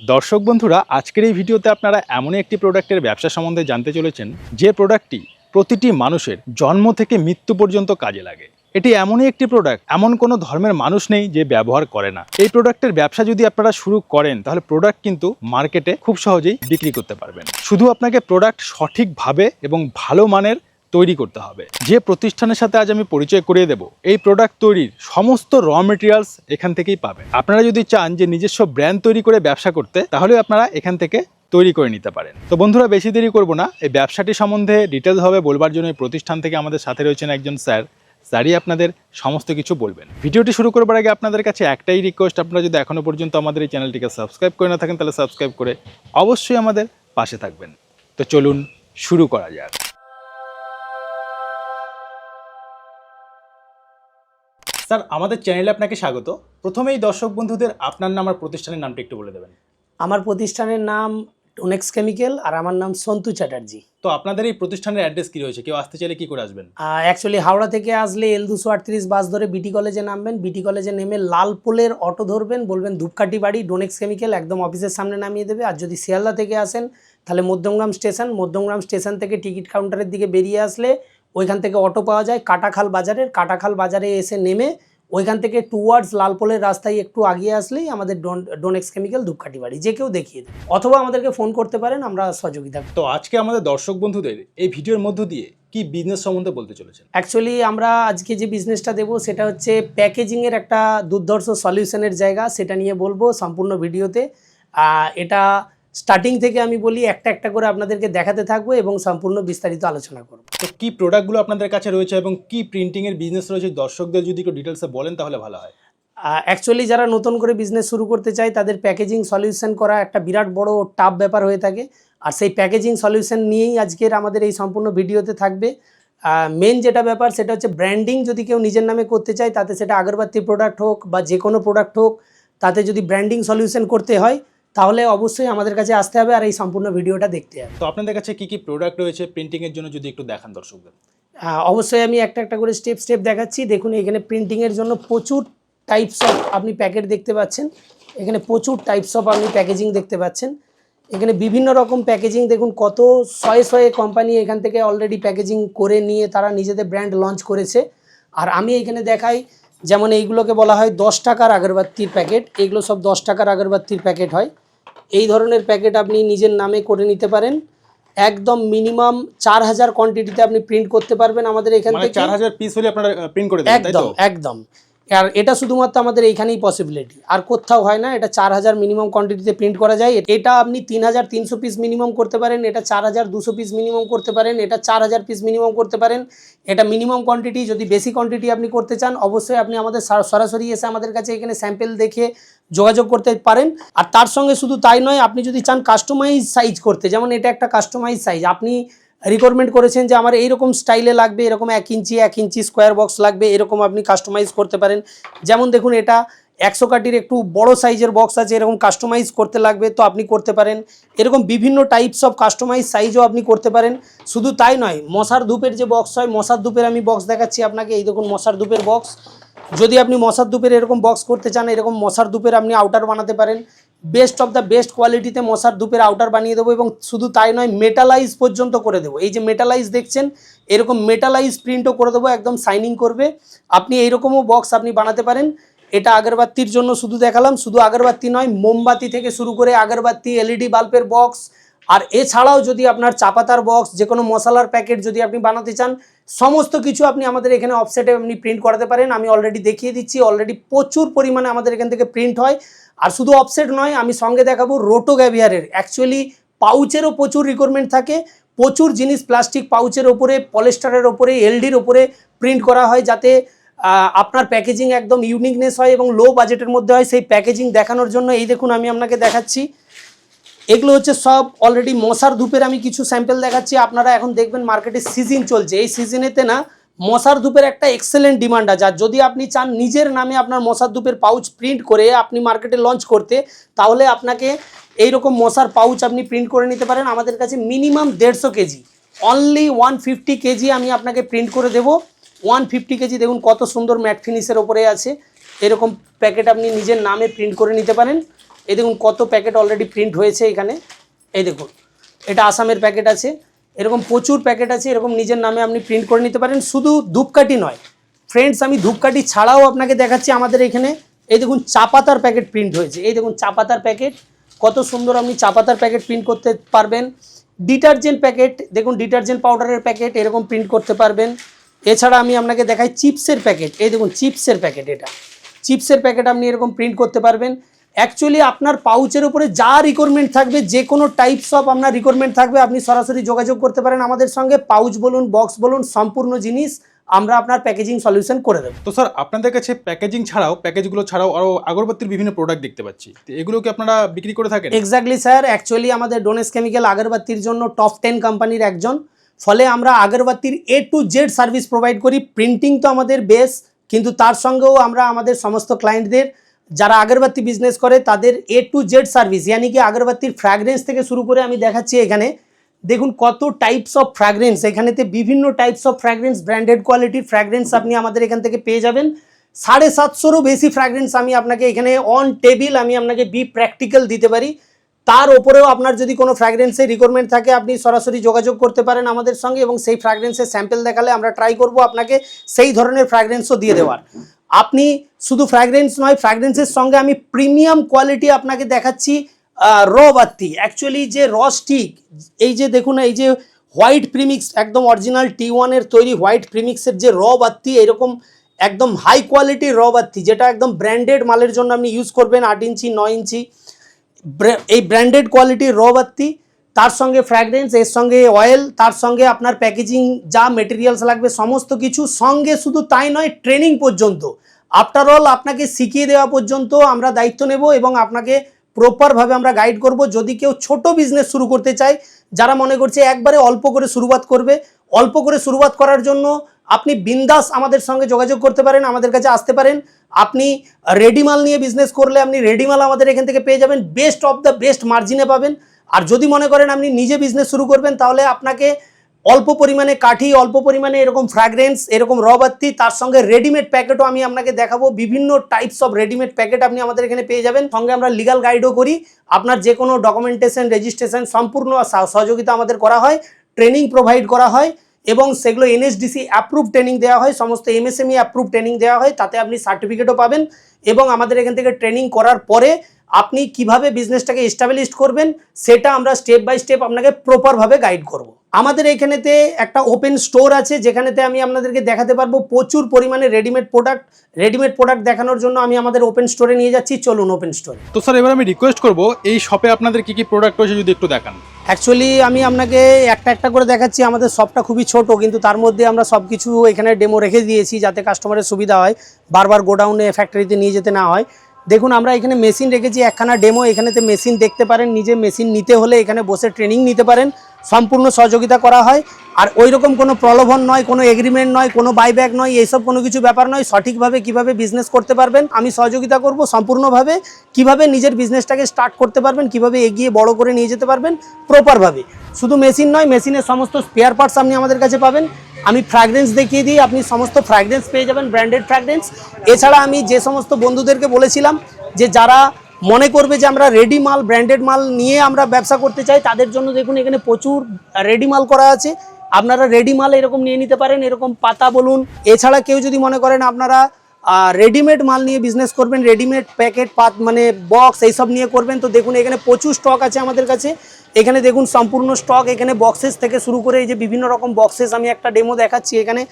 দর্শক বন্ধুরা, আজকের এই ভিডিওতে আপনারা এমনই একটি প্রোডাক্টের ব্যবসা সম্বন্ধে জানতে চলেছেন, যে প্রোডাক্টটি প্রতিটি মানুষের জন্ম থেকে মৃত্যু পর্যন্ত কাজে লাগে। এটি এমনই একটি প্রোডাক্ট এমন কোনো ধর্মের মানুষ নেই যে ব্যবহার করে না। এই প্রোডাক্টের ব্যবসা যদি আপনারা শুরু করেন, তাহলে প্রোডাক্ট কিন্তু মার্কেটে খুব সহজেই বিক্রি করতে পারবেন। শুধু আপনাকে প্রোডাক্ট সঠিকভাবে এবং ভালো মানের তৈরি করতে হবে। যে প্রতিষ্ঠানের সাথে আজ আমি পরিচয় করিয়ে দেব, এই প্রোডাক্ট তৈরির সমস্ত র মেটেরিয়ালস এখান থেকেই পাবেন। আপনারা যদি চান যে নিজস্ব ব্র্যান্ড তৈরি করে ব্যবসা করতে তাহলে আপনারা এখান থেকে তৈরি করে নিতে পারেন। তো বন্ধুরা, বেশি দেরি করব না। এই ব্যবসাটি সম্বন্ধে ডিটেলস হবে, বলবার জন্য এই প্রতিষ্ঠান থেকে আমাদের সাথে রয়েছেন একজন স্যার। স্যারই আপনাদের সমস্ত কিছু বলবেন। ভিডিওটি শুরু করবার আগে আপনাদের কাছে একটাই রিকোয়েস্ট আপনারা যদি এখনও পর্যন্ত আমাদের এই চ্যানেলটিকে সাবস্ক্রাইব করে না থাকেন, তাহলে সাবস্ক্রাইব করে অবশ্যই আমাদের পাশে থাকবেন। তো চলুন শুরু করা যাক। স্যার আমাদের চ্যানেলে আপনাকে স্বাগত। প্রথমেই দর্শক বন্ধুদের আপনার নাম আর প্রতিষ্ঠানের নামটা একটু বলে দেবেন। আমার প্রতিষ্ঠানের নাম টোনেক্স কেমিক্যাল আর আমার নাম সন্তু চ্যাটার্জি। তো আপনাদের এই প্রতিষ্ঠানের অ্যাড্রেস কি রয়েছে? কেউ আসতে চাইলে কি করে আসবেন? অ্যাকচুয়ালি হাওড়া থেকে আসলে এল দুশো আটত্রিশ বাস ধরে বিটি কলেজে নামবেন। বিটি কলেজে নেমে লাল পোলের অটো ধরবেন বলবেন ধূপকাঠি বাড়ি ডোনেক্স কেমিক্যাল একদম অফিসের সামনে নামিয়ে দেবে। আর যদি শিয়ালদা থেকে আসেন তাহলে মধ্যমগ্রাম স্টেশন। মধ্যমগ্রাম স্টেশন থেকে টিকিট কাউন্টারের দিকে বেরিয়ে আসলে ওইখান থেকে অটো পাওয়া যায় কাটাখাল বাজারের। কাটাখাল বাজারে এসে নেমে ওইখান থেকে টুয়ার্ডস লালপোলের রাস্তায় একটু আগিয়ে আসলেই আমাদের ডোন ডোনেক্স কেমিক্যাল ধূপকাঠি বাড়ি যে কেউ দেখিয়ে দেয় অথবা আমাদেরকে ফোন করতে পারেন আমরা সহযোগিতা তো আজকে আমাদের দর্শক বন্ধুদের এই ভিডিওর মধ্য দিয়ে কি বিজনেস সম্বন্ধে বলতে চলেছেন? অ্যাকচুয়ালি আমরা আজকে যে বিজনেসটা দেবো সেটা হচ্ছে প্যাকেজিংয়ের একটা দুর্ধর্ষ সলিউশনের জায়গা সেটা নিয়ে বলব সম্পূর্ণ ভিডিওতে। এটা স্টার্টিং থেকে আমি বলি একটা একটা করে আপনাদেরকে দেখাতে থাকব এবং সম্পূর্ণ বিস্তারিত আলোচনা করব। তো কী প্রোডাক্টগুলো আপনাদের কাছে রয়েছে এবং কী প্রিন্টিংয়ের বিজনেস রয়েছে? দর্শকদের যদি একটু ডিটেলসে বলেন তাহলে ভালো হয়। অ্যাকচুয়ালি যারা নতুন করে বিজনেস শুরু করতে চায় তাদের প্যাকেজিং সলিউশন করা একটা বিরাট বড় টাফ ব্যাপার হয়ে থাকে। আর সেই প্যাকেজিং সলিউশন নিয়েই আজকের আমাদের এই সম্পূর্ণ ভিডিওতে থাকবে। মেন যেটা ব্যাপার সেটা হচ্ছে ব্র্যান্ডিং যদি কেউ নিজের নামে করতে চায় তাতে সেটা আগরবাতি প্রোডাক্ট হোক বা যে কোনো প্রোডাক্ট হোক তাতে যদি ব্র্যান্ডিং সলিউশন করতে হয় তাহলে অবশ্যই আমাদের কাছে আসতে হবে আর এই সম্পূর্ণ ভিডিওটা দেখতে হবে। তো আপনাদের কাছে কি কি প্রোডাক্ট রয়েছে? প্রিন্টিং এর জন্য যদি একটু দেখান দর্শকদের। অবশ্যই আমি একটা একটা করে স্টেপ স্টেপ দেখাচ্ছি। দেখুন এখানে প্রিন্টিংয়ের জন্য প্রচুর টাইপস অফ আপনি প্যাকেট দেখতে পাচ্ছেন। এখানে প্রচুর টাইপস অফ আপনি প্যাকেজিং দেখতে পাচ্ছেন। এখানে বিভিন্ন রকম প্যাকেজিং দেখুন কত শয়ে শয়ে কোম্পানি এখান থেকে অলরেডি প্যাকেজিং করে নিয়ে তারা নিজেদের ব্র্যান্ড লঞ্চ করেছে। আর আমি এখানে দেখাই যেমন এইগুলোকে বলা হয় দশ টাকার আগরবাতির প্যাকেট এগুলো সব দশ টাকার আগরবাতির প্যাকেট হয়। এই ধরনের প্যাকেট আপনি নিজের নামে করে নিতে পারেন। একদম মিনিমাম চার হাজার কোয়ান্টিটিতে আপনি প্রিন্ট করতে পারবেন আমাদের এখান মানে থেকে। চার হাজার পিস হলে আপনারা প্রিন্ট করে একদম একদম। আর এটা শুধুমাত্র আমাদের এইখানেই পসিবিলিটি আর কোথাও হয় না, এটা চার হাজার মিনিমাম কোয়ান্টিটিতে প্রিন্ট করা যায়। এটা আপনি তিন হাজার তিনশো পিস মিনিমাম করতে পারেন, এটা চার হাজার দুশো পিস মিনিমাম করতে পারেন, এটা চার হাজার পিস মিনিমাম করতে পারেন। এটা মিনিমাম কোয়ান্টিটি যদি বেশি কোয়ান্টিটি আপনি করতে চান, অবশ্যই আপনি আমাদের সরাসরি এসে আমাদের কাছে এখানে স্যাম্পেল দেখে যোগাযোগ করতে পারেন। আর তার সঙ্গে শুধু তাই নয়, আপনি যদি চান কাস্টমাইজ সাইজ করতে, যেমন এটা একটা কাস্টমাইজ সাইজ আপনি রিকোয়ারমেন্ট করেছেন যে আমার এইরকম স্টাইলে লাগবে, এরকম এক ইঞ্চি এক ইঞ্চি স্কোয়ার বক্স লাগবে, এরকম আপনি কাস্টমাইজ করতে পারেন। যেমন দেখুন, এটা একশো কাটির একটু বড় সাইজের বক্স আছে, এরকম কাস্টমাইজ করতে লাগবে তো আপনি করতে পারেন। এরকম বিভিন্ন টাইপস অফ কাস্টমাইজ সাইজও আপনি করতে পারেন। শুধু তাই নয়, মশার ধূপের যে বক্স হয়, মশার ধূপের আমি বক্স দেখাচ্ছি আপনাকে। এই দেখুন, মশার ধূপের বক্স যদি আপনি মশার ধূপের এরকম বক্স করতে চান, এরকম মশার ধূপের আপনি আউটার বানাতে পারেন। বেস্ট অফ দ্য বেস্ট কোয়ালিটিতে মশার ধূপের আউটার বানিয়ে দেবো এবং শুধু তাই নয় মেটালাইজ পর্যন্ত করে দেবো। এই যে মেটালাইজ দেখছেন, এরকম মেটালাইজ প্রিন্টও করে দেবো, একদম শাইনিং করবে। আপনি এইরকমও বক্স আপনি বানাতে পারেন। এটা আগরবাতির জন্য শুধু দেখালাম, শুধু আগরবাতি নয়, মোমবাতি থেকে শুরু করে আগরবাতি এলইডি বাল্বের বক্স আর এছাড়াও যদি আপনার চাপাতার বক্স যে কোনো মশলার প্যাকেট যদি আপনি বানাতে চান, সমস্ত কিছু আপনি আমাদের এখানে অফসেটে আপনি প্রিন্ট করাতে পারেন। আমি অলরেডি দেখিয়ে দিচ্ছি অলরেডি প্রচুর পরিমাণে আমাদের এখান থেকে প্রিন্ট হয়। আর শুধু অফসেট নয়, আমি সঙ্গে দেখাবো রোটো গ্যাভিয়ারের অ্যাকচুয়ালি পাউচেরও প্রচুর রিকোয়ারমেন্ট থাকে। প্রচুর জিনিস প্লাস্টিক পাউচের ওপরে পলিস্টারের ওপরে এলডির ওপরে প্রিন্ট করা হয় যাতে আপনার প্যাকেজিং একদম ইউনিকনেস হয় এবং লো বাজেটের মধ্যে হয়। সেই প্যাকেজিং দেখানোর জন্য এই দেখুন, আমি আপনাকে দেখাচ্ছি। এগুলো হচ্ছে সব অলরেডি মশার ধূপের আমি কিছু স্যাম্পেল দেখাচ্ছি। আপনারা এখন দেখবেন মার্কেটে সিজন চলছে। এই সিজনেতে না মশার ধূপের একটা এক্সেলেন্ট ডিমান্ড আছে। আর যদি আপনি চান নিজের নামে আপনার মশার ধূপের পাউচ প্রিন্ট করে আপনি মার্কেটে লঞ্চ করতে, তাহলে আপনাকে এইরকম মশার পাউচ আপনি প্রিন্ট করে নিতে পারেন। আমাদের কাছে মিনিমাম দেড়শো KG. Only one fifty KG আমি আপনাকে প্রিন্ট করে দেবো। ওয়ান ফিফটি কেজি দেখুন কত সুন্দর ম্যাট ফিনিশের ওপরে আছে। এরকম প্যাকেট আপনি নিজের নামে প্রিন্ট করে নিতে পারেন। এই দেখুন কত প্যাকেট অলরেডি প্রিন্ট হয়েছে এখানে। এই দেখুন, এটা আসামের প্যাকেট আছে, এরকম প্রচুর প্যাকেট আছে, এরকম নিজের নামে আপনি প্রিন্ট করে নিতে পারেন, শুধু ধূপকাঠি নয়। ফ্রেন্ডস আমি ধূপকাঠি ছাড়াও আপনাকে দেখাচ্ছি আমাদের এখানে। এই দেখুন চা পাতার প্যাকেট প্রিন্ট হয়েছে। এই দেখুন চা পাতার প্যাকেট, কত সুন্দর আপনি চা পাতার প্যাকেট প্রিন্ট করতে পারবেন। ডিটারজেন্ট প্যাকেট, দেখুন, ডিটারজেন্ট পাউডারের প্যাকেট এরকম প্রিন্ট করতে পারবেন। এছাড়া আমি আপনাকে দেখাই চিপসের প্যাকেট। এই দেখুন, চিপসের প্যাকেট এটা। চিপসের প্যাকেট আপনি এরকম প্রিন্ট করতে পারবেন। অ্যাকচুয়ালি আপনার পাউচের উপরে যা রিকোয়ারমেন্ট থাকবে যে কোনো টাইপস অফ আপনার রিকোয়ারমেন্ট থাকবে আপনি সরাসরি যোগাযোগ করতে পারেন আমাদের সঙ্গে। পাউচ বলুন বক্স বলুন সম্পূর্ণ জিনিস আমরা আপনার প্যাকেজিং সলিউশন করে দেবো। তো স্যার আপনাদের কাছে প্যাকেজিং ছাড়াও প্যাকেজগুলো ছাড়াও আরও আগরবাতির বিভিন্ন প্রোডাক্ট দেখতে পাচ্ছি। তো এগুলো কি আপনারা বিক্রি করে থাকেন? এক্স্যাক্টলি স্যার অ্যাকচুয়ালি আমাদের ডোনেস কেমিক্যাল আগরবাতির জন্য টপ টেন কোম্পানির একজন। ফলে আমরা আগরবাতির A to Z service provide করি। প্রিন্টিং তো আমাদের বেস কিন্তু তার সঙ্গেও আমরা আমাদের সমস্ত ক্লায়েন্টদের যারা আগরবাতি বিজনেস করে, তাদের এ টু জেড সার্ভিস ইয়ানি কি আগরবাতির ফ্র্যাগরেন্স থেকে শুরু করে আমি দেখাচ্ছি এখানে। দেখুন কত টাইপস অফ ফ্র্যাগরেন্স এখানেতে বিভিন্ন টাইপস অফ ফ্র্যাগরেন্স ব্র্যান্ডেড কোয়ালিটির ফ্র্যাগরেন্স আপনি আমাদের এখান থেকে পেয়ে যাবেন। সাড়ে সাতশোরও বেশি ফ্র্যাগরেন্স আমি আপনাকে এখানে অন টেবিল আমি আপনাকে বি প্র্যাকটিক্যাল দিতে পারি। তার ওপরেও আপনার যদি কোনো ফ্র্যাগরেন্সের রিকোয়ারমেন্ট থাকে, আপনি সরাসরি যোগাযোগ করতে পারেন আমাদের সঙ্গে এবং সেই ফ্র্যাগরেন্সের স্যাম্পল দেখালে আমরা ট্রাই করব আপনাকে সেই ধরনের ফ্র্যাগরেন্সও দিয়ে দেওয়ার। আপনি শুধু ফ্র্যাগরেন্স নয় ফ্র্যাগরেন্সের সঙ্গে আমি প্রিমিয়াম কোয়ালিটি আপনাকে দেখাচ্ছি র বাত্তি। অ্যাকচুয়ালি যে র স্টিক এই যে দেখুন, এই যে হোয়াইট প্রিমিক্স একদম অরিজিনাল টি ওয়ানের তৈরি হোয়াইট প্রিমিক্সের যে র বাত্তি, এরকম একদম হাই কোয়ালিটির র বাত্তি, যেটা একদম ব্র্যান্ডেড মালের জন্য আপনি ইউজ করবেন আট ইঞ্চি, নয় ইঞ্চি। এই ব্র্যান্ডেড কোয়ালিটির র বাত্তি তার সঙ্গে ফ্র্যাগরেন্স এর সঙ্গে অয়েল তার সঙ্গে আপনার প্যাকেজিং যা মেটেরিয়ালস লাগবে, সমস্ত কিছু সঙ্গে শুধু তাই নয় ট্রেনিং পর্যন্ত। আফটার অল আপনাকে শিখিয়ে দেওয়া পর্যন্ত আমরা দায়িত্ব নেব এবং আপনাকে প্রপারভাবে আমরা গাইড করব। যদি কেউ ছোট বিজনেস শুরু করতে চায়, যারা মনে করছে একবারে অল্প করে শুরুয়াত করবে, অল্প করে শুরুয়াত করার জন্য আপনি বিন্দাস আমাদের সঙ্গে যোগাযোগ করতে পারেন, আমাদের কাছে আসতে পারেন। আপনি রেডিমাল নিয়ে বিজনেস করলে আপনি রেডিমাল আমাদের এখান থেকে পেয়ে যাবেন। বেস্ট অফ দ্য বেস্ট মার্জিনে পাবেন। আর যদি মনে করেন আপনি নিজে বিজনেস শুরু করবেন, তাহলে আপনাকে অল্প পরিমাণে কাঠি, অল্প পরিমাণে এরকম ফ্র্যাগরেন্স এরকম রবাত্তি তার সঙ্গে রেডিমেড প্যাকেটও আমি আপনাকে দেখাবো। বিভিন্ন টাইপস অফ রেডিমেড প্যাকেট আপনি আমাদের এখানে পেয়ে যাবেন। সঙ্গে আমরা লিগাল গাইডও করি। আপনার যে কোনো ডকুমেন্টেশন রেজিস্ট্রেশন সম্পূর্ণ সহ- সহযোগিতা আমাদের করা হয় ট্রেনিং প্রোভাইড করা হয় এবং সেগুলো এনএসডিসি অ্যাপ্রুভ ট্রেনিং দেওয়া হয়, সমস্ত এমএসএমই অ্যাপ্রুভ ট্রেনিং দেওয়া হয়, তাতে আপনি সার্টিফিকেটও পাবেন এবং আমাদের এখান থেকে ট্রেনিং করার পরে আপনি কীভাবে বিজনেসটাকে এস্টাবলিশ করবেন সেটা আমরা স্টেপ বাই স্টেপ আপনাকে প্রপারভাবে গাইড করব। আমাদের এখানেতে একটা ওপেন স্টোর আছে যেখানেতে আমি আপনাদেরকে দেখাতে পারব প্রচুর পরিমাণে রেডিমেড প্রোডাক্ট রেডিমেড প্রোডাক্ট দেখানোর জন্য আমি আমাদের ওপেন স্টোরে নিয়ে যাচ্ছি। চলুন ওপেন স্টোরে তো স্যার এবার আমি রিকোয়েস্ট করব এই শপে আপনাদের কি কি প্রোডাক্ট রয়েছে যদি একটু দেখান। অ্যাকচুয়ালি আমি আপনাকে একটা একটা করে দেখাচ্ছি আমাদের শপটা খুবই ছোট কিন্তু তার মধ্যে আমরা সব কিছু এখানে ডেমো রেখে দিয়েছি যাতে কাস্টমারের সুবিধা হয় বারবার গোডাউনে ফ্যাক্টরিতে নিয়ে যেতে না হয়। দেখুন, আমরা এখানে মেশিন রেখেছি, একখানা ডেমো এখানেতে মেশিন দেখতে পারেন, নিজে মেশিন নিতে হলে এখানে বসে ট্রেনিং নিতে পারেন, সম্পূর্ণ সহযোগিতা করা হয়। আর ওই রকম কোনো প্রলোভন নয়, কোনো এগ্রিমেন্ট নয়, কোনো বাইব্যাক নয়, এইসব কোনো কিছু ব্যাপার নয়, সঠিকভাবে কীভাবে বিজনেস করতে পারবেন, আমি সহযোগিতা করব সম্পূর্ণভাবে, কীভাবে নিজের বিজনেসটাকে স্টার্ট করতে পারবেন, কীভাবে এগিয়ে বড় করে নিয়ে যেতে পারবেন প্রপারভাবে শুধু মেশিন নয় মেশিনের সমস্ত স্পেয়ার পার্টস আপনি আমাদের কাছে পাবেন আমি ফ্র্যাগরেন্স দেখিয়ে দিই, আপনি সমস্ত ফ্র্যাগরেন্স পেয়ে যাবেন ব্র্যান্ডেড ফ্র্যাগরেন্স এছাড়া আমি যে সমস্ত বন্ধুদেরকে বলেছিলাম যে যারা মনে করবে যে আমরা রেডি মাল ব্র্যান্ডেড মাল নিয়ে আমরা ব্যবসা করতে চাই, তাদের জন্য দেখুন এখানে প্রচুর রেডি মাল করা আছে। আপনারা রেডি মাল এরকম নিয়ে নিতে পারেন, এরকম পাতা বলুন। এছাড়া কেউ যদি মনে করেন আপনারা রেডিমেড মাল নিয়ে বিজনেস করবেন রেডিমেড প্যাকেট পাত মানে বক্স এইসব নিয়ে করবেন, তো দেখুন এখানে প্রচুর স্টক আছে আমাদের কাছে। এখানে দেখুন সম্পূর্ণ স্টক এখানে বক্সেস থেকে শুরু করে এই যে বিভিন্ন রকম বক্সেস আমি একটা ডেমো দেখাচ্ছি, এখানে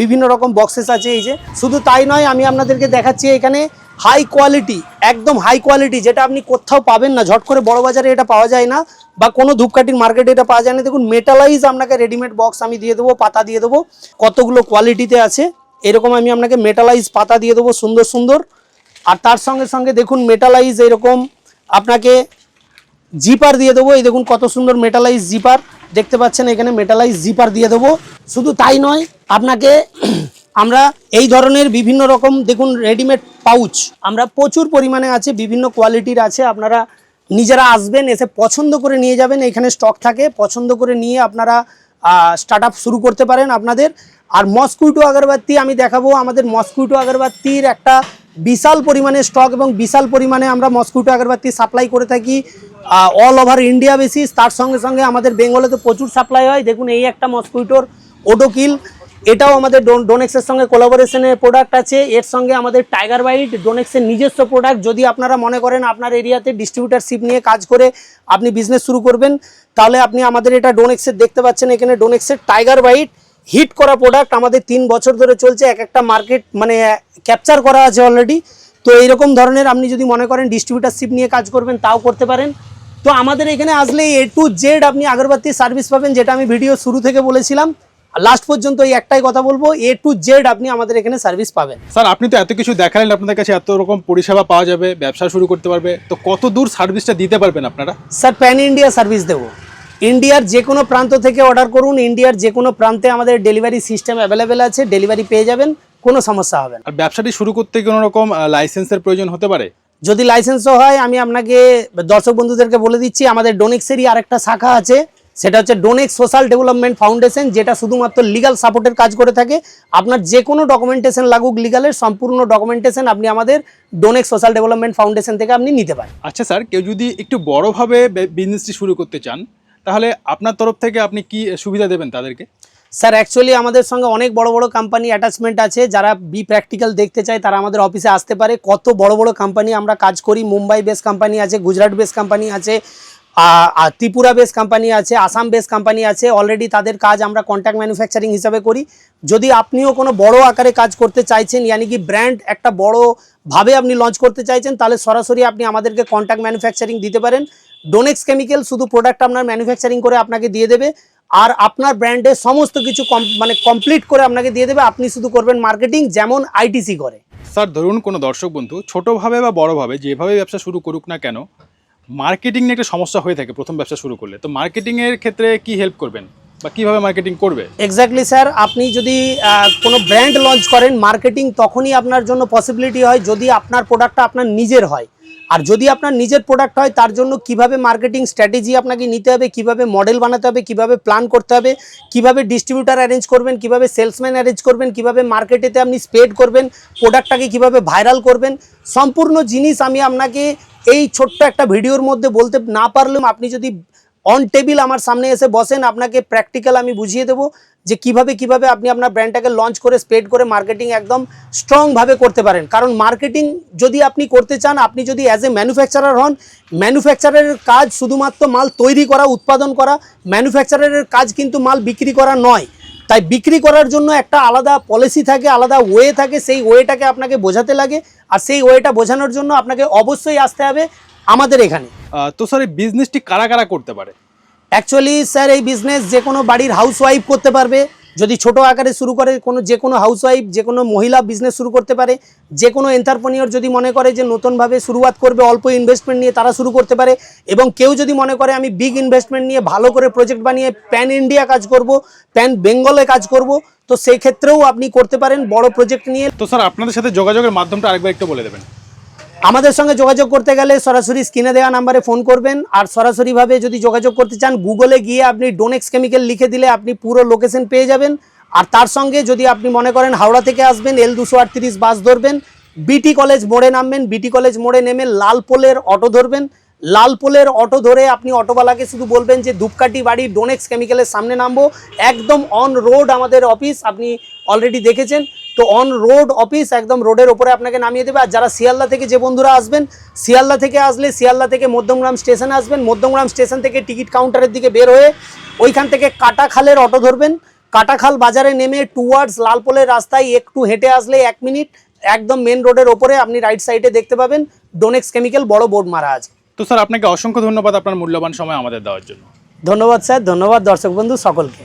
বিভিন্ন রকম বক্সেস আছে এই যে। শুধু তাই নয়, আমি আপনাদেরকে দেখাচ্ছি এখানে হাই কোয়ালিটি একদম হাই কোয়ালিটি যেটা আপনি কোথাও পাবেন না। ঝট করে বড় বাজারে এটা পাওয়া যায় না, বা কোনো ধূপকাঠির মার্কেটে এটা পাওয়া যায় না। দেখুন মেটালাইজ আপনাকে রেডিমেড বক্স আমি দিয়ে দেবো, পাতা দিয়ে দেবো, কতগুলো কোয়ালিটিতে আছে। এরকম আমি আপনাকে মেটালাইজ পাতা দিয়ে দেবো, সুন্দর সুন্দর। আর তার সঙ্গে সঙ্গে দেখুন মেটালাইজ এরকম আপনাকে জিপার দিয়ে দেবো। এই দেখুন কত সুন্দর মেটালাইজ জিপার। দেখতে পাচ্ছেন এখানে মেটালাইজ জিপার দিয়ে দেবো। শুধু তাই নয়, আপনাকে আমরা এই ধরনের বিভিন্ন রকম, দেখুন রেডিমেড পাউচ আমরা প্রচুর পরিমাণে আছে, বিভিন্ন কোয়ালিটির আছে। আপনারা নিজেরা আসবেন, এসে পছন্দ করে নিয়ে যাবেন। এখানে স্টক থাকে, পছন্দ করে নিয়ে আপনারা স্টার্ট শুরু করতে পারেন আপনাদের। আর মসকুইটো আগরবাতি আমি দেখাবো। আমাদের মসকুইটো আগরবাতির একটা বিশাল পরিমাণে স্টক এবং বিশাল পরিমাণে আমরা মসকুইটো আগরবাতি সাপ্লাই করে থাকি অল ওভার ইন্ডিয়া বেসিস তার সঙ্গে সঙ্গে আমাদের বেঙ্গলে তো প্রচুর সাপ্লাই হয়। দেখুন, এই একটা মসকুইটোর ওডোকিল এটাও আমাদের ডোন- ডোনেক্সের সঙ্গে কোলাবোরেশনের প্রোডাক্ট আছে। এর সঙ্গে আমাদের টাইগার বাইট ডোনেক্সের নিজস্ব প্রোডাক্ট যদি আপনারা মনে করেন আপনার এরিয়াতে ডিস্ট্রিবিউটারশিপ নিয়ে কাজ করে আপনি বিজনেস শুরু করবেন, তাহলে আপনি আমাদের এটা ডোনেক্সের দেখতে পাচ্ছেন এখানে ডোনেক্সের টাইগার বাইট হিট করা প্রোডাক্ট আমাদের তিন বছর ধরে চলছে এক একটা মার্কেট মানে ক্যাপচার করা আছে অলরেডি তো এইরকম ধরনের আপনি যদি মনে করেন ডিস্ট্রিবিউটারশিপ নিয়ে কাজ করবেন তাও করতে পারেন। তো আমাদের এখানে আসলে এ টু জেড আপনি আগরবাতির সার্ভিস পাবেন যেটা আমি ভিডিও শুরু থেকে বলেছিলাম। লাস্ট পর্যন্ত এই একটাই কথা বলব এ টু জেড আপনি আমাদের এখানে সার্ভিস পাবেন। স্যার আপনি তো এত কিছু দেখালেন আপনাদের কাছে এত রকম পরিষেবা পাওয়া যাবে ব্যবসা শুরু করতে পারবে। তো কত দূর সার্ভিসটা দিতে পারবেন আপনারা? স্যার প্যান ইন্ডিয়া সার্ভিস দেবো। ইন্ডিয়ার যে কোনো প্রান্ত থেকে অর্ডার করুন। ইন্ডিয়ার যে কোনো প্রান্তে আমাদের ডেলিভারি সিস্টেম অ্যাভেলেবেল আছে। ডেলিভারি পেয়ে যাবেন কোনো সমস্যা হবে না। আর ব্যবসাটি শুরু করতে কোনো রকম লাইসেন্সের প্রয়োজন হতে পারে? যদি লাইসেন্সও হয় আমি আপনাকে দর্শক বন্ধুদেরকে বলে দিচ্ছি আমাদের ডোনেক্সেরই আরেকটা শাখা আছে। সেটা হচ্ছে ডোনেক্স সোশ্যাল ডেভেলপমেন্ট ফাউন্ডেশন যেটা শুধুমাত্র লিগাল সাপোর্টের কাজ করে থাকে। আপনার যে কোনো ডকুমেন্টেশন লাগুক লিগালের সম্পূর্ণ ডকুমেন্টেশন আপনি আমাদের ডোনেক্স সোশ্যাল ডেভেলপমেন্ট ফাউন্ডেশন থেকে আপনি নিতে পারেন। আচ্ছা স্যার কেউ যদি একটু বড়োভাবে বিজনেসটি শুরু করতে চান তাহলে আপনার তরফ থেকে আপনি কি সুবিধা দেবেন তাদেরকে? স্যার অ্যাকচুয়ালি আমাদের সঙ্গে অনেক বড় বড় কোম্পানি অ্যাটাচমেন্ট আছে। যারা বি প্র্যাকটিক্যাল দেখতে চায়, তারা আমাদের অফিসে আসতে পারে। কত বড় বড় কোম্পানি আমরা কাজ করি। মুম্বাই বেস কোম্পানি আছে, গুজরাট বেস কোম্পানি আছে ত্রিপুরা বেস কোম্পানি আছে, আসাম বেস কোম্পানি আছে। অলরেডি তাদের কাজ আমরা কন্ট্যাক্ট ম্যানুফ্যাকচারিং হিসাবে করি। যদি আপনিও কোনো বড় আকারে কাজ করতে চাইছেন, ইয়ানি কি ব্র্যান্ড একটা বড় ভাবে আপনি লঞ্চ করতে চাইছেন, তাহলে সরাসরি আপনি আমাদেরকে কন্ট্যাক্ট ম্যানুফ্যাকচারিং দিতে পারেন। ডোনেক্স কেমিক্যাল শুধু প্রোডাক্ট আপনার ম্যানুফ্যাকচারিং করে আপনাকে দিয়ে দেবে আর আপনার ব্র্যান্ডের সমস্ত কিছু মানে কমপ্লিট করে আপনাকে দিয়ে দেবে। আপনি শুধু করবেন মার্কেটিং যেমন আইটিসি করে। স্যার ধরুন কোনো দর্শক বন্ধু ছোটোভাবে বা বড়োভাবে যেভাবে ব্যবসা শুরু করুক না কেন মার্কেটিং নিয়ে একটা সমস্যা হয়ে থাকে প্রথম ব্যবসা শুরু করলে। তো মার্কেটিংয়ের ক্ষেত্রে কি হেল্প করবেন? বা কীভাবে মার্কেটিং করবে? এক্স্যাক্টলি স্যার আপনি যদি কোনো ব্র্যান্ড লঞ্চ করেন মার্কেটিং তখনই আপনার জন্য পসিবিলিটি হয় যদি আপনার প্রোডাক্টটা আপনার নিজের হয়। আর যদি আপনার নিজের প্রোডাক্ট হয়, তার জন্য কীভাবে মার্কেটিং স্ট্র্যাটেজি আপনাকে নিতে হবে, কীভাবে মডেল বানাতে হবে, কীভাবে প্ল্যান করতে হবে, কীভাবে ডিস্ট্রিবিউটার অ্যারেঞ্জ করবেন, কীভাবে সেলসম্যান অ্যারেঞ্জ করবেন, কীভাবে মার্কেটেতে আপনি স্প্রেড করবেন প্রোডাক্টটাকে কীভাবে ভাইরাল করবেন, সম্পূর্ণ জিনিস আমি আপনাকে এই ছোট্ট একটা ভিডিওর মধ্যে বলতে না পারলেও আপনি যদি অন টেবিল আমার সামনে এসে বসেন, আপনাকে প্র্যাকটিক্যাল আমি বুঝিয়ে দেবো যে কীভাবে কীভাবে আপনি আপনার ব্র্যান্ডটাকে লঞ্চ করে স্প্রেড করে মার্কেটিং একদম স্ট্রংভাবে করতে পারেন। কারণ মার্কেটিং যদি আপনি করতে চান, আপনি যদি অ্যাজ এ ম্যানুফ্যাকচারার হন ম্যানুফ্যাকচারারের কাজ শুধুমাত্র মাল তৈরি করা, উৎপাদন করা ম্যানুফ্যাকচারারের কাজ কিন্তু মাল বিক্রি করা নয়। তাই বিক্রি করার জন্য একটা আলাদা পলিসি থাকে, আলাদা ওয়ে থাকে, সেই ওয়েটাকে আপনাকে বোঝাতে লাগে। আর সেই ওয়েটা বোঝানোর জন্য আপনাকে অবশ্যই আসতে হবে আমাদের এখানে। তো স্যার এই বিজনেসটি কারা কারা করতে পারে? অ্যাকচুয়ালি স্যার এই বিজনেস যে কোনো বাড়ির হাউস ওয়াইফ করতে পারবে। যদি ছোট আকারে শুরু করে কোনো যে কোনো হাউস ওয়াইফ যে কোনো মহিলা বিজনেস শুরু করতে পারে যে কোনো এন্টারপ্রেনিয়র যদি মনে করে যে নতুনভাবে শুরুয়াত করবে অল্প ইনভেস্টমেন্ট নিয়ে তারা শুরু করতে পারে এবং কেউ যদি মনে করে আমি বিগ ইনভেস্টমেন্ট নিয়ে ভালো করে প্রজেক্ট বানিয়ে প্যান ইন্ডিয়া কাজ করব প্যান বেঙ্গলে কাজ করব তো সেই ক্ষেত্রেও আপনি করতে পারেন বড় প্রজেক্ট নিয়ে। তো স্যার আপনাদের সাথে যোগাযোগের মাধ্যমটা আরেকবার একটু বলে দেবেন। আমাদের সঙ্গে যোগাযোগ করতে গেলে সরাসরি স্ক্রিনে দেওয়া নাম্বারে ফোন করবেন। আর সরাসরিভাবে যদি যোগাযোগ করতে চান গুগলে গিয়ে আপনি ডোনেক্স কেমিক্যাল লিখে দিলে আপনি পুরো লোকেশন পেয়ে যাবেন। আর তার সঙ্গে যদি আপনি মনে করেন হাওড়া থেকে আসবেন এল দুশো বাস ধরবেন। বিটি কলেজ মোড়ে নামবেন। বিটি কলেজ মোড়ে নেমে লাল পোলের অটো ধরবেন। লাল পোলের অটো ধরে আপনি অটোওয়ালাকে শুধু বলবেন যে ধূপকাঠি বাড়ি ডোনেক্স কেমিক্যালের সামনে নামবো। একদম অন রোড আমাদের অফিস আপনি অলরেডি দেখেছেন। তো অন রোড অফিস একদম রোডের ওপরে আপনাকে নামিয়ে দেবে। আর যারা শিয়ালদা থেকে যে বন্ধুরা আসবেন, শিয়ালদা থেকে আসলে শিয়ালদা থেকে মধ্যমগ্রাম স্টেশনে আসবেন। মধ্যমগ্রাম স্টেশন থেকে টিকিট কাউন্টারের দিকে বের হয়ে ওইখান থেকে কাটাখালের অটো ধরবেন। কাটাখাল বাজারে নেমে টুয়ার্ডস লালপোলের রাস্তায় একটু হেঁটে আসলে এক মিনিট একদম মেন রোডের ওপরে আপনি রাইট সাইডে দেখতে পাবেন। ডোনেক্স কেমিক্যাল, বড় বোর্ড মারা আছে। তো স্যার, আপনাকে অসংখ্য ধন্যবাদ আপনার মূল্যবান সময় আমাদের দেওয়ার জন্য। ধন্যবাদ স্যার, ধন্যবাদ দর্শক বন্ধু সকলকে।